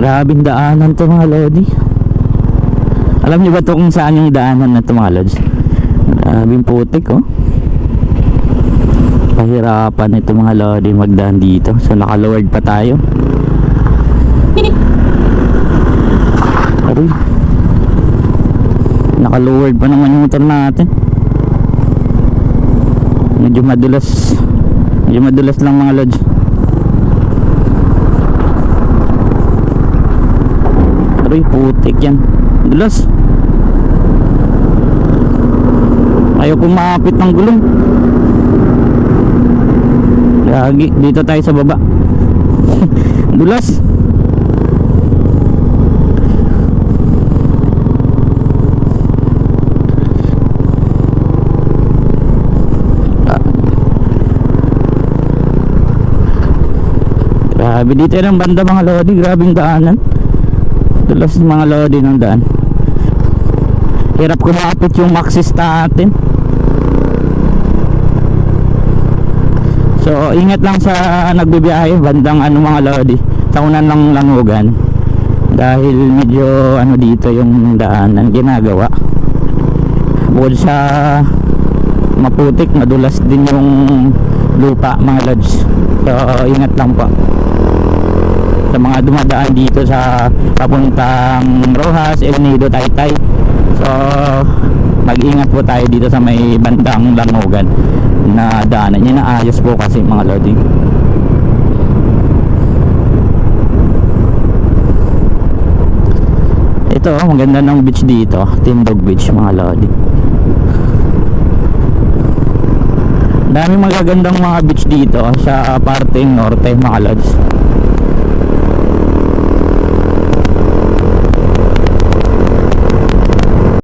Grabing daanan to mga lodi. Alam niyo ba to kung saan yung daanan na to mga lods? Grabing putik oh. Pahirapan ito mga lodi magdaan dito. So nakaluward pa tayo. Aroy. Nakaluward pa naman yung motor natin. Medyo madulas. Medyo madulas lang mga lods. Aroy, putik yan. Dulas. Ayaw kumapit ng gulong. Lagi, dito tayo sa baba. Dulas. Ah. Grabe dito ng banda mga lodi, grabing daanan. Dulas mga lodi ng daan. Hirap kumapit yung maxis natin. So ingat lang sa nagbibiyahe bandang ano mga lodi. Sa unan lang langugan dahil medyo ano dito yung daanan ginagawa. Bukod sa maputik madulas din yung lupa mga lods. So ingat lang po mga dumadaan dito sa papuntang Rojas, El Nido, Taytay. So mag-ingat po tayo dito sa may bandang langugan na daanan yun na ayos po kasi mga lodi ito oh, maganda ng beach dito. Tindog Beach mga lodi dami magagandang mga beach dito sa parteng norte mga lods